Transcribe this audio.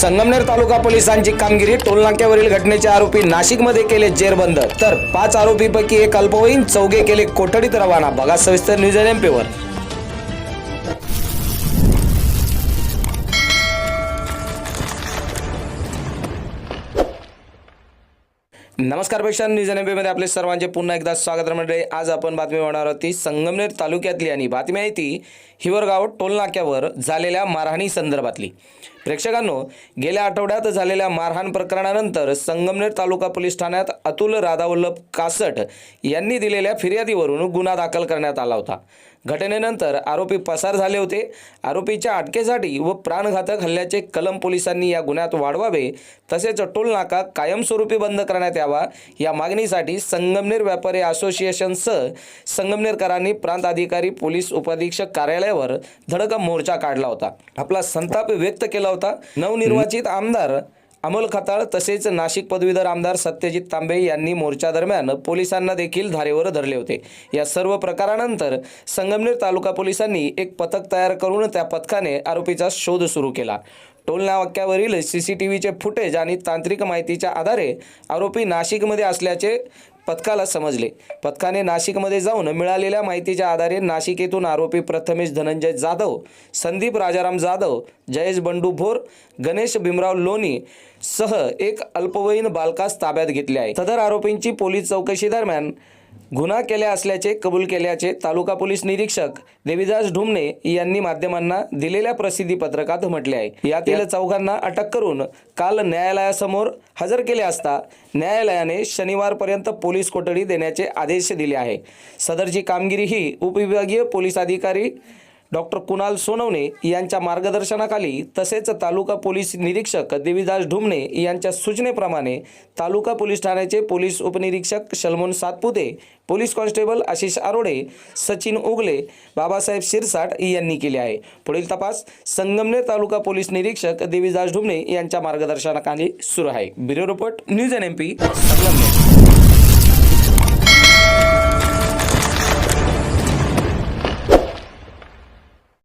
संगमनेर तालुका पोलिसांची कामगिरी टोलनाक्यावरील घटनेचे आरोपी नाशिकमध्ये केले जेरबंद. तर पाच आरोपीपैकी एक अल्पवयीन चौघे केले कोठडीत रवाना. बघा सविस्तर न्यूज एमपीवर नमस्कारपेक्षा न्यूज एनमध्ये आपले सर्वांचे पुन्हा एकदा स्वागत आहे मंडळी आज आपण बातमी होणार होती संगमनेर तालुक्यातली आणि बातमी आहे ती हिवरगाव टोलनाक्यावर झालेल्या मारहाणी संदर्भातली प्रेक्षकांनो गेल्या आठवड्यात झालेल्या मारहाण प्रकरणानंतर संगमनेर तालुका पोलीस ठाण्यात अतुल राधावल्लभ कासट यांनी दिलेल्या फिर्यादीवरून गुन्हा दाखल करण्यात आला होता. घटनेनंतर आरोपी पसार झाले होते. आरोपीच्या अटकेसाठी व प्राणघातक हल्ल्याचे कलम पोलिसांनी या गुन्ह्यात वाढवावे तसेच टोल नाका कायमस्वरूपी बंद करण्यात यावा या मागणीसाठी संगमनेर व्यापारी असोसिएशनसह संगमनेरकरांनी प्रांत अधिकारी पोलीस उपाधीक्षक कार्यालयावर धडक मोर्चा काढला होता. आपला संताप व्यक्त केला होता. नवनिर्वाचित आमदार अमोल खताळ तसेच नाशिक पदवीधर आमदार सत्यजित तांबे यांनी मोर्चा दरम्यान पोलिसांना देखील धारेवर धरले होते. या सर्व प्रकारानंतर संगमनेर तालुका पोलिसांनी एक पथक तयार करून त्या पथकाने आरोपीचा शोध सुरू केला. टोल नाक्यावरील सी सी टी व्हीचे फुटेज आणि तांत्रिक माहितीच्या आधारे आरोपी नाशिकमध्ये असल्याचे पथकाला समजले. पथकाने नाशिकमध्ये जाऊन मिळालेल्या माहितीच्या आधारे नाशिक येथून आरोपी प्रथमेश धनंजय जाधव संदीप राजाराम जाधव जयेश बंडू भोर गणेश भीमराव लोणी सह एक अल्पवयीन बालकास ताब्यात घेतले आहे. सदर आरोपींची पोलीस चौकशी दरम्यान गुन्हा केले असल्याचे कबूल केल्याचे तालुका पोलीस निरीक्षक देवीदास ढुमणे यांनी माध्यमांना दिलेल्या प्रसिद्धी पत्रकात म्हटले आहे. यातील चौघांना अटक करून काल न्यायालयासमोर हजर केले असता न्यायालयाने शनिवारपर्यंत पोलीस कोठडी देण्याचे आदेश दिले आहे. सदरची कामगिरी ही उपविभागीय पोलीस अधिकारी डॉक्टर कुणाल सोनवणे यांच्या मार्गदर्शनाखाली तसेच तालुका पोलीस निरीक्षक देवीदास ढुमणे यांच्या सूचनेप्रमाणे तालुका पोलीस ठाण्याचे पोलीस उपनिरीक्षक शलमोन सातपुते पोलीस कॉन्स्टेबल आशिष आरोडे सचिन उगले बाबासाहेब शिरसाट यांनी केले आहे. पुढील तपास संगमनेर तालुका पोलीस निरीक्षक देवीदास ढुमणे यांच्या मार्गदर्शनाखाली सुरू आहे. Bureau report news N M P Sangamner.